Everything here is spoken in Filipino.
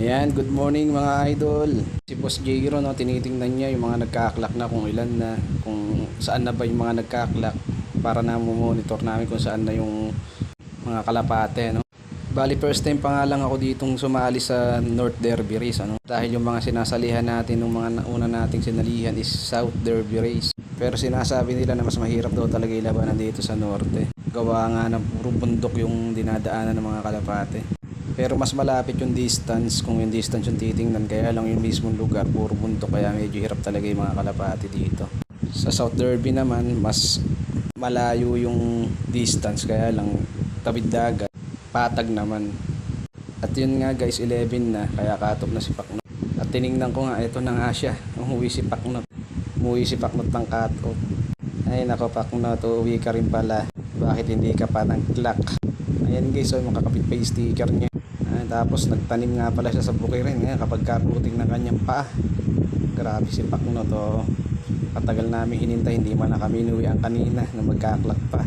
Ayan, good morning mga idol. Si Boss Jiro, no, tinitingnan niya yung mga nagkaklak na kung ilan na, kung saan na ba yung mga nagkaklak para na monitor namin kung saan na yung mga kalapate, no. Bali first time pa nga lang ako ditong sumali sa North Derby Race ano dahil yung mga sinasalihan natin ng mga nauna nating sinalihan is South Derby Race pero sinasabi nila na mas mahirap daw talaga ilabanan dito sa norte gawa nga ng puro bundok yung dinadaanan ng mga kalapate. Pero mas malapit yung distance kung yung distance yung titingnan. Kaya lang yung mismong lugar puro bundok. Kaya medyo hirap talaga yung mga kalapate dito. Sa South Derby naman mas malayo yung distance. Kaya lang tabid dagat patag naman. At yun nga guys 11 na kaya katop na si Paknot. At tiningnan ko nga ito na nga siya. Umuwi si Paknot. Umuwi si Paknot ng katop ay nako Paknot uuwi ka rin pala bakit hindi ka pa ng clock ayan guys so makakapit pa yung sticker niya Ah, tapos nagtanim nga pala siya sa bukirin ngayon kapag kaputing ng kanyang paa grabe si Paknot oh. Patagal namin hinintay, hindi man na kami inuwi ang kanina na magkaklak pa.